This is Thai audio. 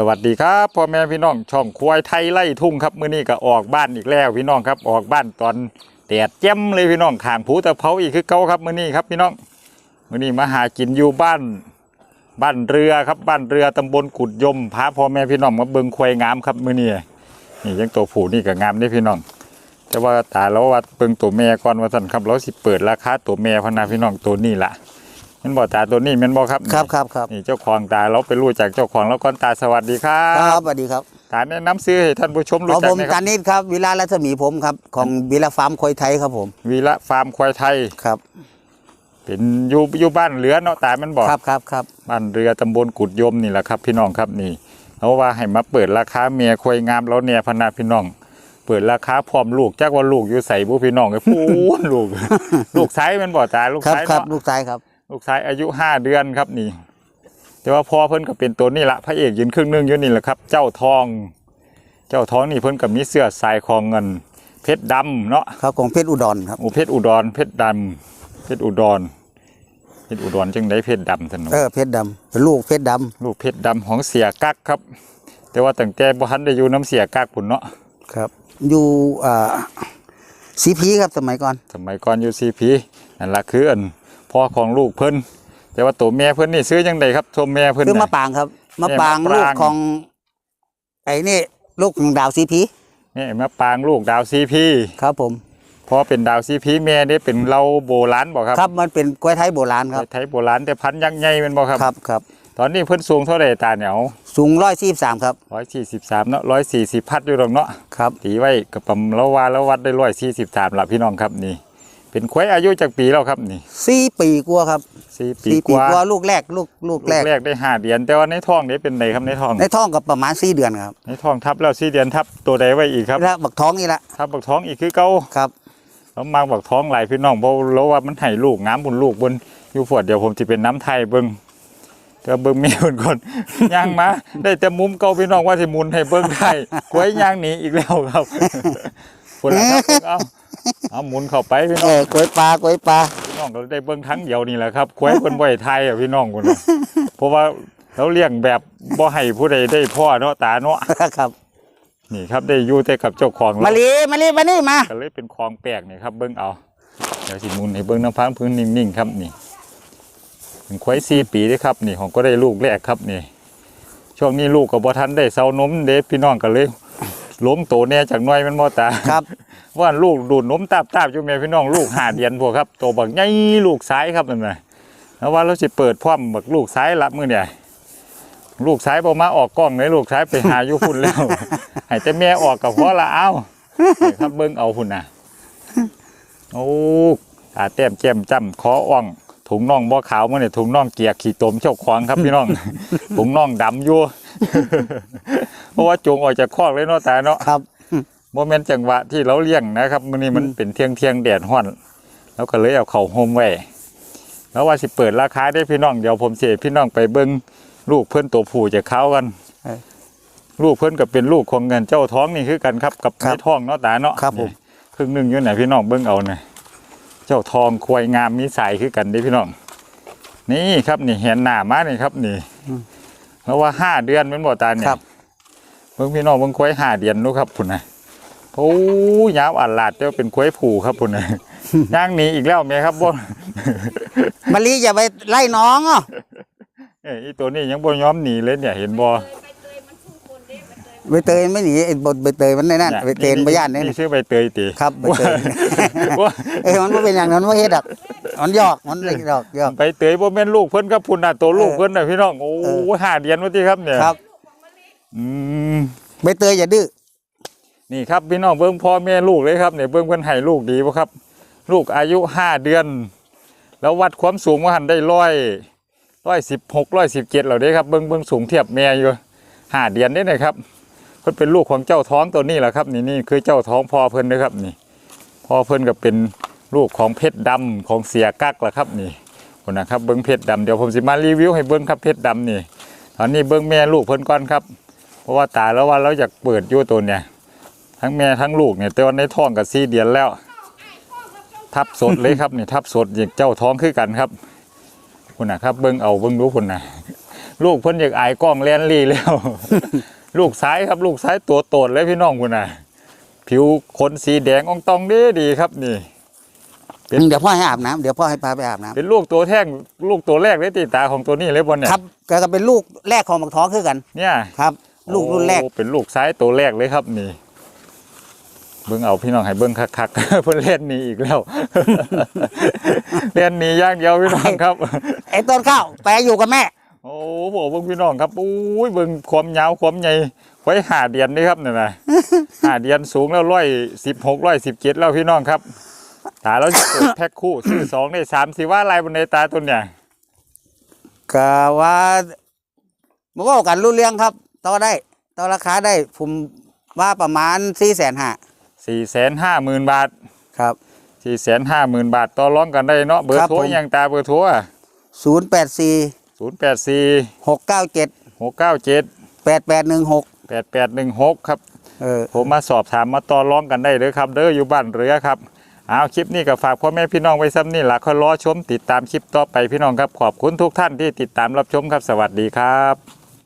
สวัสดีครับพ่อแม่พี่น้องช่องควายไทยไล่ทุ่งครับมื้อนี้ก็ออกบ้านอีกแล้วพี่น้องครับออกบ้านตอนแดดแจ่มเลยพี่น้องขางภูตะเภาอีกคือเก่าครับมื้อนี้ครับพี่น้องมื้อนี้มาหากินอยู่บ้าน บ้านเรือครับบ้านเรือตำบลกุดยมพาพ่อแม่พี่น้องมาเบิ่งควายงามครับมื้อนี้นี่ยังตัวผู้นี่ก็งามเด้พี่น้อง แต่ว่าตาเราว่าเบิ่งตัวแม่ก่อนว่าสั่นครับเราสิเปิดราคาตัวแม่พนาพี่น้องตัวนี้ล่ะ ม่นบ่ตาตัวนี้แม่นบ่ครับครับครับครับนี่เจ้าของตาเราไปรู้จากเจ้าของแล้วก่อนตาสวัสดีครัครับบสวัสดีครับตาแนะนำซื้อให้ท่านผู้ชมขรู้อจักผมหนะคการับรนิดครับวิลารัศมีผมครับ ของวิลาฟาร์มคอยไทยครับผมวีระฟาร์มควายไทยครับเป็นอยู่อยู่บ้านเรือเนาะตามันบอกครับครับครับบ้านเรือตำบลกุดยมนี่แหละครับ พี่น้องครับนี่เขาว่าให้มาเปิดราคาเมียควายงามแล้วเนี่ยพนาพี่น้อง เปิดราคาพร้อมลูกจักว่าลูกอยู่ใส่บุพี่น้องไอ้พูนลูก ลูกไซส์มันบอกตาลูกครับไซส์ครับเนาะลูกชายครับ ลูกชายอายุห้าเดือนครับนี่ แต่ว่าพ่อเพิ่นก็เป็นตัวนี่ละพระเอกยืนครึ่งหนึงอยู่นี่แหละครับ เจ้าทอง เจ้าทองนี่เพิ่นก็มีเสื้อสายคองเงิน เพชรดำเนาะครับของเพชรอุดรครับโอ้เพชรอุดรเพชรดำเพชรอุดรเพชรอุดรจึงได้เพชรดำสนุกเออเพชรดำเป็นลูกเพชรดลูกเพชรดำของเสียกักครับ แต่ว่าตั้งแต่บ่ทันได้อยู่น้ำเสียกักพุ่นเนาะำครับอยู่อ่าสีพีครับสมัยก่อน สมัยก่อนอยู่ซีพีนั่นละคืออัน พ่อของลูกเพิ่นแต่ว่าตัวแม่เพิ่นนี่ซื้อจังไดครับตัวแม่เพิ่นคือน่ะมาปางครับมาเนี่ยปางมะปราง ลูกของ ไอ้นี่ลูกของดาวสีพีนี่มาปางลูกดาวซีพีครับผม พอเป็นดาวซีพีแม่ได้เป็นเราโบราณบอกครับครับมันเป็นกล้วยไทยโบราณครับ ไทยโบราณแต่พันธุ์ยักษ์ใหญ่เป็นบอกครับ ครับครับตอนนี้เพิ่นสูงเท่าไหร่ตาเหนียวสูงร้อยสี่สามครับร้อยสี่สิบสามเนาะร้อยสี่สิบพัดอยู่ตรงเนาะครับ ตีไว้กับปำแล้วว่าแล้ววัดได้ร้อยสี่สิบสามละพี่น้องครับนี่ เป็นควายอายุจากปีแล้วครับนี่สี่ปีกว่าครับสี่ปีสี่กปีว่ากว่าลูกแรกลูกลูกลูแรกกแรกได้ห้าเดือน แต่ว่าในท้องนี่เป็นไหนครับในท้อง ในท้องกับประมาณสี่เดือนครับในท้องทับแล้วสี่เดือนทับตัวใดไว้อีกครับแล้วบักท้องนี่ละทับบักท้องอีกคือเก่าครับแล้วมาบักท้องหลายพี่น้องเพราะแล้วว่ามันให้ลูกงามบุญลูกบนอยู่ฝวดเดี๋ยวผมจะเป็นน้ำไทยเบิ้งแต่เบิ้งเมียเพิ่นก่อนย่างมาได้แต่มุมเก่าพี่น้องว่าสิหมุนให้เบิ้งไทยกล้วยย่างหนีอีกแล้วครับคนละครับเบิ่งเอา เอาหมุนเข้าไปพี่เอน้องอกล้วยปลากล้วยปลาพี่น้องก็ได้เบิ้งทั้งเดียวนี่แหละครับกล้วยเพิ่นบ่ให้ไทยอะพี่น้องคนน่ะเพราะว่าเราเลี้ยงแบบบ่ให้ผู้ใดได้พ่อเนาะตาเนาะครับนี่ครับได้อยู่แต่กับเจ้าของมาเราลีมาลีมานี่มา ก็เลยเป็นคลองแปลกนี่ครับเบิ้งเอาเดี๋ยวสิหมุนให้เบิ้งน้ำพังพื้นนิ่งๆครับนี่เป็นควายสี่ปีเด้อครับ นี่ของก็ได้ลูกแรกครับนี่ ช่วงนี้ลูกกับบ่ทันได้เซานมเด้พี่น้องก็เลย ล้มโตแน่จากหน้อยมันบ่ตาครับ ว่าลูกดูดนมตาบตาบอยู่แม่พี่น้องลูกหาเดือนพวกครับโตบักใหญ่ลูกซ้ายครับนั่นน่ะแล้วว่าเราสิเปิดพร้อมบักลูกซ้ายละมื้อเนี่ยลูกซ้ายบ่มาออกกล้องเลยลูกซ้ายไปหาอยู่พุ่นแล้วให้แต่แม่ออกกับพ่อละเอานี่ครับเบิ่งเอาพุ่นน่ะโอ้ตาแต้มแจ่มจ้ำคออ่องถุงน่องบ่ขาวมื้อนี่ถุงน่องเกียกขี้ตมเจ้าควางครับพี่น้องถุงน่องดำอยู่เพ ราะว่าจงออกจากคอกเลยเนาะตาเนาะครับโมเมนต์จังหวะที่เราเลี้ยงนะครับมื้อนี้มันเป็นเที่ยงเที่ยงๆแดดฮ้อนแล้วก็เลยเอาเขาโฮมไว้แล้วว่าสิเปิดราคาได้พี่น้องเดี๋ยวผมสิให้พี่น้องไปเบิ่งลูกเพื่อนตัวผู้จะเข้ากันลูกเพื่อนก็เป็นลูกของเงินเจ้าท้องนี่คือกันครับกับครับในท้องเนาะตาเนาะครับผมนี่ครึ่งหนึงอยู่ไหนพี่น้องเบิ่งเอาหน่อยเจ้าทองควายงามมีสายคือกันเด้พี่น้อง นี่ครับนี่เห็นหน้ามานี่ครับนี่เพราะว่าห้าเดือนเป็นบ่ตาเนี่ยครับ เบิ่งพี่น้องเบิ่งควายห้าเดือนนู้ครับพุ่นนะโอ้ยาวอัดลาดเจ้าเป็นควายผูครับพุ่นนะย่างหนีอีกแล้วแม่ครับบ่มาลีอย่าไปไล่น้องอะเอ้ยอีตัวนี้ยังบ่ยอมหนีเลยเนี่ยเห็นบ่ใบเตยไม่หนีไอ้บทใบเตยมันในนั่นใบเตยใบย่านนี่นี่ชื่อใบเตยติครับใบเตยว่าเอ้ยมันบ่เป็นอย่างนั้นว่าเฮ็ดดอกมันหยอกมันเล็กดอกหยอกใบเตยบ่แม่นลูกเพิ่นครับพุ่นน่ะตัวลูกเออเพิ่นน่ะพี่น้องโอ้เออห้าเดือนว่าติครับเนี่ยครับ อืมใบเตยอย่าดื้อนี่ครับพี่น้องเบิ่งพ่อแม่ลูกเลยครับเนี่ยเบิ่งเพิ่นให้ลูกดีบ่ครับ ลูกอายุห้าเดือน แล้ววัดความสูงว่าหันได้ร้อยร้อยสิบหกร้อยสิบเจ็ดเหล่านี้ครับเบิ่งเบิ่งสูงเทียบแม่อยู่ห้าเดือนได้นะครับเพิ่นเป็นลูกของเจ้าท้องตัวนี้แหละครับ นี่นี่คือเจ้าท้องพ่อเพิ่นนะครับนี่พ่อเพิ่นก็เป็นลูกของเพชรดำของเสียกักล่ะครับนี่คนนะครับเบิ่งเพชรดำเดี๋ยวผมสิมารีวิวให้เบิ่งครับเพชรดำนี่ ตอนนี้เบิ่งแม่ลูกเพิ่นก่อนครับเพ ราะว่าตายแล้วว่าเราอยากเปิดอยู่ตัวเนี่ย ทั้งแม่ทั้งลูกเนี่ยแต่ว่าในท้องกับสี่เดือนแล้ว ทับสดเลยครับนี่ทับสดอย่างเจ้าท้องคือกันครับคุณนะครับ เบิ้งเอาเบิ้งดูคุณนะลูกเพิ่นอยากอายกล้องแลนลี่แล้ว ลูกซ้ายครับ ลูกซ้ายตัวโตดเลยพี่น้องคุณน่ะผิวขนสีแดงอองตองดีดีครับนี่เป็นเดี๋ยวพ่อให้อาบน้ำเดี๋ยวพ่อให้พาไปอาบน้ำเป็นลูกตัวแท่งลูกตัวแรกเลยตีตาของตัวนี้เลยบนเนี่ยครับแกก็เป็นลูกแรกของบักท้อคือกัน เนี่ยครับ ลูกรุ่นแรก โอ้เป็นลูกซ้ายตัวแรกเลยครับนี่เบิ้งเอาพี่น้องให้เบิ้งคักๆเพิ่นเล่นหนี้อีกแล้ว เล่นหนี้อย่างเดียวพี่น้องครับ ไอ้ต้นข้าวไปอยู่กับแม่ โอ้โหเบิ่งพี่น้องครับอุ้ยเบิ่งความยาวความใหญ่ไว้หาเดียนนี่ครับนี่นะหาเดียนสูงแล้วร้อยสิบหกร้อยสิบเจ็ดแล้วพี่น้องครับตาแล้วเปิดแพ็คคู่ซื้อสองได้สามสิว่าลายบนในตาตัวเนี่ยก็ว่ามาว่ากันรู้เรื่องครับ ต่อได้ ต่อราคาได้ผมว่าประมาณสี่แสนห้าสี่แสนห้าหมื่นบาทครับสี่แสนห้าหมื่นบาทต่อร้องกันได้เนาะเบอร์ครับโทรผมยังตาเบอร์โทรศูนย์แปดสี่ศูนย์แปดสี่หกเก้าเจ็ดหกเก้าเจ็ดแปดแปดหนึ่งหกแปดแปดหนึ่งหกครับเออผมมาสอบถามมาต่อร้องกันได้เลยครับเด้ออยู่บ้านเรือครับเอาคลิปนี้ก็ฝากพ่อแม่พี่น้องไว้ซ้ำนี่หละคอยรอชมติดตามคลิปต่อไปพี่น้องครับ ขอบคุณทุกท่านที่ติดตามรับชมครับสวัสดีครับ